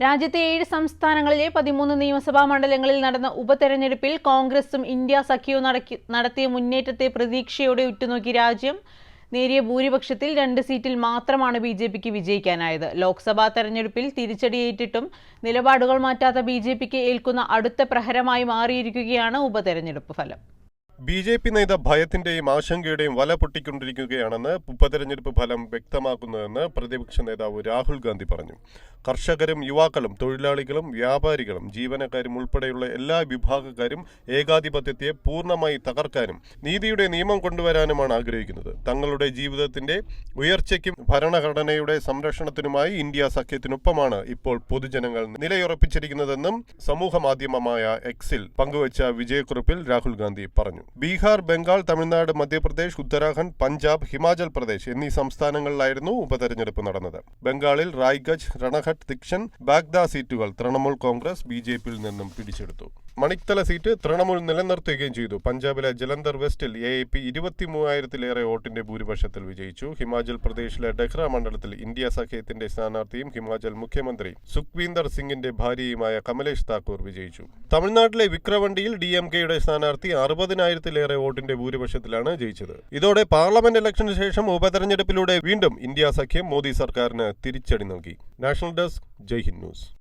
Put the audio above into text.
രാജ്യത്തെ ഏഴ് സംസ്ഥാനങ്ങളിലെ പതിമൂന്ന് നിയമസഭാ മണ്ഡലങ്ങളിൽ നടന്ന ഉപതെരഞ്ഞെടുപ്പിൽ കോൺഗ്രസും ഇന്ത്യ സഖ്യവും നടത്തിയ മുന്നേറ്റത്തെ പ്രതീക്ഷയോടെ ഉറ്റുനോക്കി രാജ്യം നേരിയ ഭൂരിപക്ഷത്തിൽ രണ്ട് സീറ്റിൽ മാത്രമാണ് ബി ജെ പിക്ക് വിജയിക്കാനായത്. ലോക്സഭാ തെരഞ്ഞെടുപ്പിൽ തിരിച്ചടിയേറ്റിട്ടും നിലപാടുകൾ മാറ്റാത്ത ബി ജെ പിക്ക് ഏൽക്കുന്ന അടുത്ത പ്രഹരമായി മാറിയിരിക്കുകയാണ് ഉപതെരഞ്ഞെടുപ്പ് ഫലം. ബി ജെ പി നേത ഭയത്തിന്റെയും ആശങ്കയുടെയും വല പൊട്ടിക്കൊണ്ടിരിക്കുകയാണെന്ന് ഉപതെരഞ്ഞെടുപ്പ് ഫലം വ്യക്തമാക്കുന്നതെന്ന് പ്രതിപക്ഷ നേതാവ് രാഹുൽ ഗാന്ധി പറഞ്ഞു. കർഷകരും യുവാക്കളും തൊഴിലാളികളും വ്യാപാരികളും ജീവനക്കാരും ഉൾപ്പെടെയുള്ള എല്ലാ വിഭാഗക്കാരും ഏകാധിപത്യത്തെ പൂർണമായി തകർക്കാനും നീതിയുടെ നിയമം കൊണ്ടുവരാനുമാണ് ആഗ്രഹിക്കുന്നത്. തങ്ങളുടെ ജീവിതത്തിന്റെ ഉയർച്ചയ്ക്കും ഭരണഘടനയുടെ സംരക്ഷണത്തിനുമായി ഇന്ത്യ സഖ്യത്തിനൊപ്പമാണ് ഇപ്പോൾ പൊതുജനങ്ങൾ നിലയുറപ്പിച്ചിരിക്കുന്നതെന്നും സമൂഹ മാധ്യമമായ എക്സിൽ പങ്കുവച്ച വിജയക്കുറിപ്പിൽ രാഹുൽ ഗാന്ധി പറഞ്ഞു. ബീഹാർ ബംഗാൾ തമിഴ്നാട് മധ്യപ്രദേശ് ഉത്തരാഖണ്ഡ് പഞ്ചാബ് ഹിമാചൽ പ്രദേശ് എന്നീ സംസ്ഥാനങ്ങളിലായിരുന്നു ഉപതെരഞ്ഞെടുപ്പ് നടന്നത്. ബംഗാളിൽ റായ്ഗഞ്ച് രണഘട്ട് ദിക്ഷൻ ബാഗ്ദ സീറ്റുകൾ തൃണമൂൽ കോൺഗ്രസ് ബി നിന്നും പിടിച്ചെടുത്തു. മണിക്തല സീറ്റ് തൃണമൂൽ നിലനിർത്തുകയും ചെയ്തു. പഞ്ചാബിലെ ജലന്ധർ വെസ്റ്റിൽ എ എ പി ഇരുപത്തി മൂവായിരത്തിലേറെ വോട്ടിന്റെ ഭൂരിപക്ഷത്തിൽ വിജയിച്ചു. ഹിമാചൽ പ്രദേശിലെ ഡെഹ്റ മണ്ഡലത്തിൽ ഇന്ത്യ സഖ്യത്തിന്റെ സ്ഥാനാർത്ഥിയും ഹിമാചൽ മുഖ്യമന്ത്രി സുഖ്വീന്ദർ സിംഗിന്റെ ഭാര്യയുമായ കമലേഷ് താക്കൂർ വിജയിച്ചു. തമിഴ്നാട്ടിലെ വിക്രവണ്ടിയിൽ ഡി എം കെയുടെ സ്ഥാനാർത്ഥി അറുപതിനായിരത്തിലേറെ വോട്ടിന്റെ ഭൂരിപക്ഷത്തിലാണ് ജയിച്ചത്. ഇതോടെ പാർലമെന്റ് ഇലക്ഷന് ശേഷം ഉപതെരഞ്ഞെടുപ്പിലൂടെ വീണ്ടും ഇന്ത്യ സഖ്യം മോദി സർക്കാരിന് തിരിച്ചടി നൽകി. National desk Jaihind news.